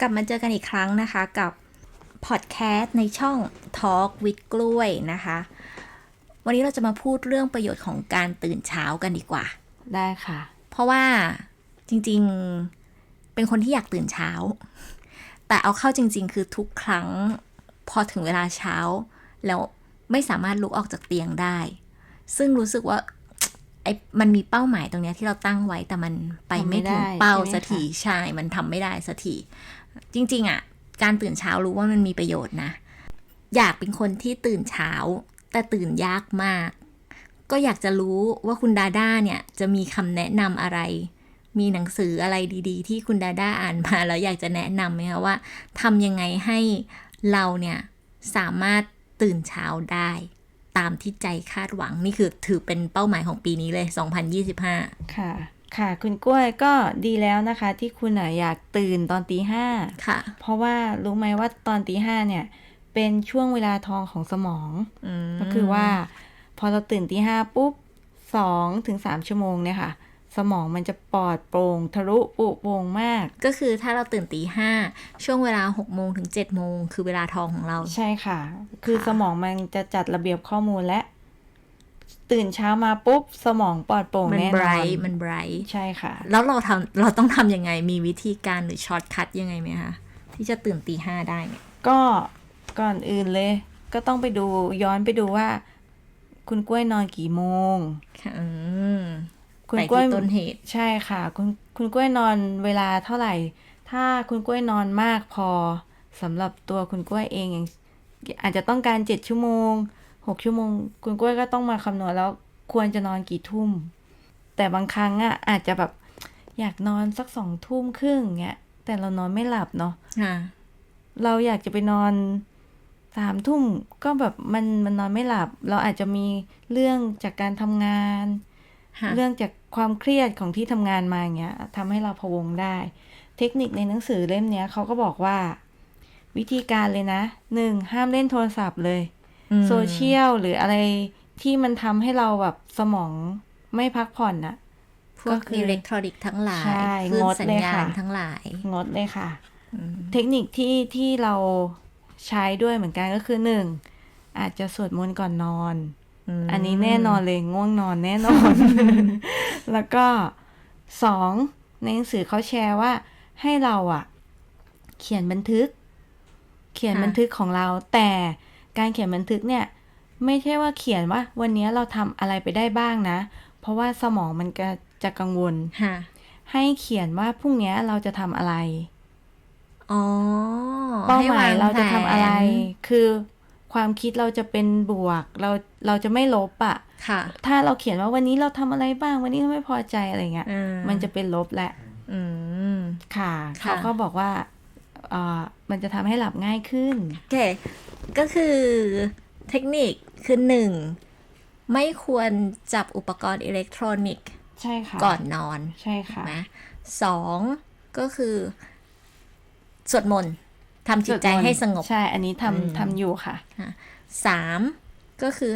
กลับมาเจอกันอีกครั้งนะคะกับพอดแคสต์ในช่อง Talk with กล้วยนะคะ วันนี้เราจะมาพูดเรื่องประโยชน์ของการตื่นเช้ากันดีกว่า ได้ค่ะ เพราะว่าจริงๆเป็นคนที่อยากตื่นเช้า แต่เอาเข้าจริง ๆ คือทุกครั้งพอถึงเวลาเช้า แล้วไม่สามารถลุกออกจากเตียงได้ ซึ่งรู้สึกว่า ไอ้มันมีเป้าหมายตรงเนี้ยที่เราตั้งไว้แต่มันไปไม่ถึงเป้าสักทีใช่มันทำไม่ได้สักทีจริง ๆ อะ การตื่นเช้ารู้ว่ามันมีประโยชน์นะ อยากเป็นคนที่ตื่นเช้า แต่ตื่นยากมาก ก็อยากจะรู้ว่าคุณดาด้าเนี่ย จะมีคำแนะนำอะไร มีหนังสืออะไรดี ๆ ที่คุณดาด้าอ่านมาแล้วอยากจะแนะนำไหมคะว่าทำยังไงให้เราเนี่ยสามารถตื่นเช้าได้ ตามที่ใจคาดหวังนี่คือถือเป็นเป้าหมายของปีนี้เลย 2025 ค่ะ ค่ะ คุณกล้วยก็ดีแล้วนะคะ ที่คุณอะอยากตื่นตอนตีห้าค่ะ เพราะว่ารู้ไหมว่าตอนตีห้าเนี่ย เป็นช่วงเวลาทองของสมองอืมก็คือว่า พอเราตื่นตีห้าปุ๊บสองถึงสามชั่วโมงเนี่ยค่ะ สมองมันจะปลอดโปร่งทะลุปุโปร่งมาก ก็คือถ้าเราตื่นตีห้าช่วงเวลา6โมงถึง7โมงคือเวลาทองของเรา ใช่ค่ะ คือค่ะสมองมันจะจัดระเบียบข้อมูลและ ตื่นเช้ามาปุ๊บ สมองปลอดโปร่งมันแน่ไบนรอนท์มันไบรท์ใช่ค่ะ แล้วเราทำเราต้องทำยังไงมีวิธีการหรือช็อตคัทยังไงไหมคะที่จะตื่นตีห้าได้เนี่ยก็ก่อนอื่นเลย ก็ต้องไปดูย้อนไปดูว่า คุณกล้วยนอนกี่โมง ค่ะอืมคุณไปกล้วยที่ต้นเหตุ ใช่ค่ะ คุณคุณกล้วยนอนเวลาเท่าไหร่ ถ้าคุณกล้วยนอนมากพอสำหรับตัวคุณกล้วยเองอย่างอาจจะต้องการเจ็ดชั่วโมงหกชั่วโมง คุณกล้วยก็ต้องมาคำนวณแล้วควรจะนอนกี่ทุ่ม แต่บางครั้งอะอาจจะแบบอยากนอนสักสองทุ่มครึ่งเงี้ย แต่เรานอนไม่หลับเนาะค่ะเราอยากจะไปนอนสามทุ่มก็แบบมันมันนอนไม่หลับ เราอาจจะมีเรื่องจากการทำงานค่ะ เรื่องจากความเครียดของที่ทำงานมาอย่างเงี้ยทำให้เราพะวงได้ เทคนิคในหนังสือเล่มเนี้ยเขาก็บอกว่า วิธีการเลยนะหนึ่งห้ามเล่นโทรศัพท์เลยอืมโซเชียลหรืออะไรที่มันทำให้เราแบบสมองไม่พักผ่อนน่ะพวก็กคืออิเล็กทรอนิกส์ทั้งหลายใช่คลื่นงดสัญเลยญาค่ะณทั้งหลาย งดเลยค่ะอืมเทคนิคที่ที่เราใช้ด้วยเหมือนกันก็คือหนึ่งอาจจะสวดมนต์ก่อนนอนม อันนี้แน่นอนเลยง่วงนอนแน่นอน แล้วก็สองในหนังสือเขาแชร์ว่าให้เราอะเขียนบันทึก เขียนบันทึกของเรา แต่การเขียนบันทึกเนี่ย ไม่ใช่ว่าเขียนว่า วันนี้เราทำอะไรไปได้บ้างนะ เพราะว่าสมองมันก็จะกังวลค่ะให้เขียนว่าพรุ่งนี้เราจะทำอะไรอ๋อเป้าหมายให้วงเราจะทำอะไรแผนคือ ความคิดเราจะเป็นบวก เราเราจะไม่ลบอะค่ะ ถ้าเราเขียนว่าวันนี้เราทำอะไรบ้าง วันนี้เราไม่พอใจอะไรเงี้ยอืมันจะเป็นลบแหละอืมค่ะค่ะเขาก็บอกว่าเอ่อมันจะทำให้หลับง่ายขึ้นโอเคก็คือเทคนิคคือหนึ่งไม่ควรจับอุปกรณ์อิเล็กทรอนิกส์ใช่ค่ะก่อนนอนใช่ค่ะนะสองก็คือ สวดมนต์ ทำจิตใจให้สงบ ใช่ อันนี้อืมทำทำอยู่ค่ะสามก็คือ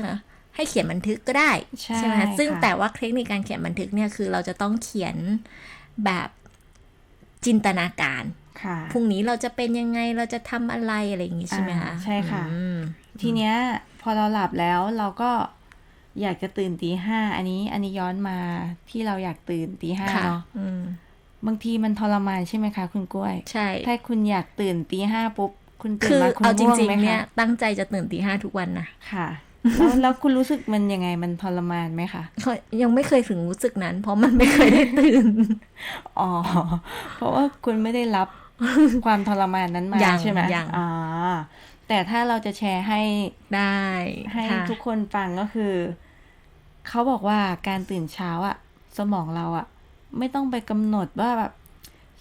ให้เขียนบันทึกก็ได้ ใช่ไหมคะซึ่งค่ะแต่ว่าเทคนิคการเขียนบันทึกเนี่ยคือเราจะต้องเขียนแบบจินตนาการค่ะพรุ่งนี้เราจะเป็นยังไงเราจะทำอะไรอะไรอย่างงี้ใช่ไหมคะอ่าใช่ค่ะอืมทีเนี้ยพอเราหลับแล้วเราก็อยากจะตื่นตีห้าอันนี้ อันนี้ย้อนมาที่เราอยากตื่นตีห้าค่ะเนาะอืม บางทีมันทรมานใช่ไหมคะคุณกล้วย ใช่ ถ้าคุณอยากตื่นตีห้าปุ๊บ คุณตื่คืนอมาคุณเอาจง่วงริงไหมๆเนี่ยคะตั้งใจจะตื่นตีห้าทุกวันนะ ค่ะ แล้วแล้วคุณรู้สึกมันยังไงมันทรมานไหมคะเขายังไม่เคยถึงรู้สึกนั้น เพราะมันไม่เคยได้ตื่น อ๋อ เพราะว่าคุณไม่ได้รับความทรมานนั้นมายังใช่ไหมยังอ่าแต่ถ้าเราจะแชร์ให้ได้ให้ค่ะทุกคนฟังก็คือ เขาบอกว่าการตื่นเช้าอะสมองเราอะ ไม่ต้องไปกำหนดว่าแบบ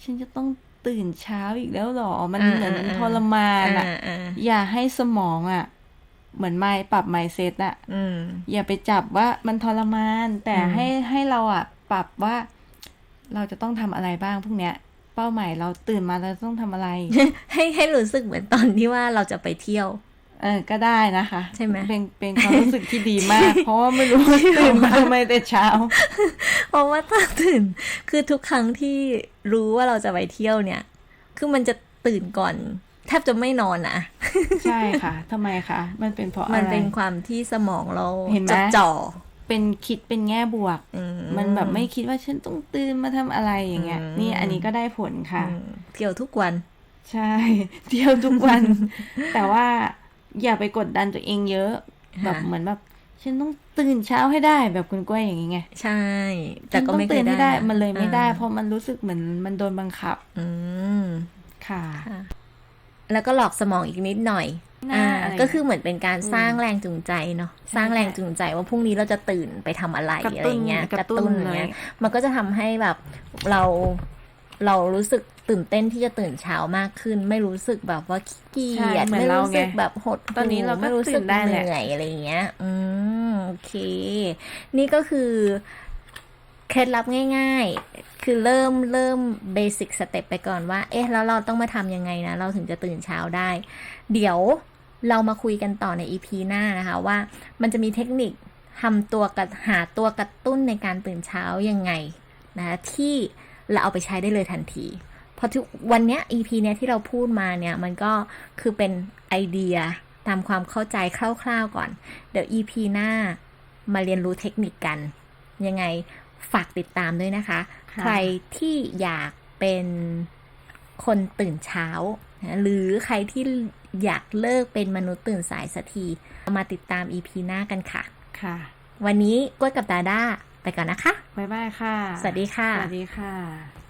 ฉันจะต้องตื่นเช้าอีกแล้วหรอ มันอ่าเหมือนอ่าทรมานอะอ่าอ่าอย่าให้สมองอะเหมือนไม่ปรับไมเซ็ตอะอืมอย่าไปจับว่ามันทรมาน แต่อืมให้ให้เราอะปรับว่าเราจะต้องทำอะไรบ้างพวกเนี้ย เป้าหมายเราตื่นมาเราต้องทำอะไร ให้ให้รู้สึกเหมือนตอนที่ว่าเราจะไปเที่ยว เออก็ได้นะคะ ใช่ไหมเป็นเป็นความรู้สึกที่ดีมาก เพราะว่าไม่รู้ว่าตื่นมาทำไมแต่เช้า เพราะว่าถ้าตื่น คือทุกครั้งที่รู้ว่าเราจะไปเที่ยวเนี่ย คือมันจะตื่นก่อนแทบจะไม่นอนนะใช่ค่ะทำไมคะ มันเป็นเพราะมันอะไรเป็นความที่สมองเราเห็นไหมจดจ่อเป็นคิดเป็นแง่บวกอืมันแบบไม่คิดว่าฉันต้องตื่นมาทำอะไรอย่างเงี้ยอืมนี่อันนี้ก็ได้ผลค่ะอืมเที่ยวทุกวัน ใช่ เที่ยวทุกวัน แต่ว่า อย่าไปกดดันตัวเองเยอะ แบบค่ะเหมือนแบบฉันต้องตื่นเช้าให้ได้แบบคุณกล้วยอย่างงี้ไงใช่ แต่ก็ไม่ฉันเคต้องตื่ยนได้ให้ได้นะมันเลยไม่ได้อ่าเพราะมันรู้สึกเหมือนมันโดนบังคับ อืมค่ะ แล้วก็หลอกสมองอีกนิดหน่อยน่าอ่าอะไรก็คือเหมือนเป็นการสร้างแรงจูงใจเนาะสร้างแรงใช่จูงใจว่าพรุ่งนี้เราจะตื่นไปทำอะไรกระอะไรตุ้นเงี้ยกระตุ้นอเลย่างยเงี้ยมันก็จะทำให้แบบเราเรารู้สึก ตื่นเต้นที่จะตื่นเช้ามากขึ้น ไม่รู้สึกแบบว่าขี้เกียจใช่เหมือนไม่เรารู้สึกไงแบบหดหู่ตอนนี้เราก็ไม่รู้สึกตื่นได้เหแหละนื่อยอะไรเงี้ย อืมโอเค นี่ก็คือเคล็ดลับง่าย ๆ คือเริ่มเริ่มเบสิกสเต็ปไปก่อนว่า เอ๊ะ แล้วเราต้องมาทำยังไงนะ เราถึงจะตื่นเช้าได้ เดี๋ยวเรามาคุยกันต่อใน EP หน้านะคะว่ามันจะมีเทคนิคทำตัวกับหาตัวกระตุ้นในการตื่นเช้ายังไงนะที่เราเอาไปใช้ได้เลยทันทีเพ ราะทุกวันเนี้ย EP เนี้ยที่เราพูดมาเนี่ยมันก็คือเป็นไอเดียตามความเข้าใจคร่าวๆก่อน เดี๋ยว EP หน้ามาเรียนรู้เทคนิคกัน ยังไงฝากติดตามด้วยนะคะค่ะใครที่อยากเป็นคนตื่นเช้านะหรือใครที่อยากเลิกเป็นมนุษย์ตื่นสายสักที มาติดตาม EP หน้ากันค่ะ ค่ะ วันนี้กล้วยกับดาด้าไปก่อนนะคะ บ๊ายบายค่ะ สวัสดีค่ะ สวัสดีค่ะ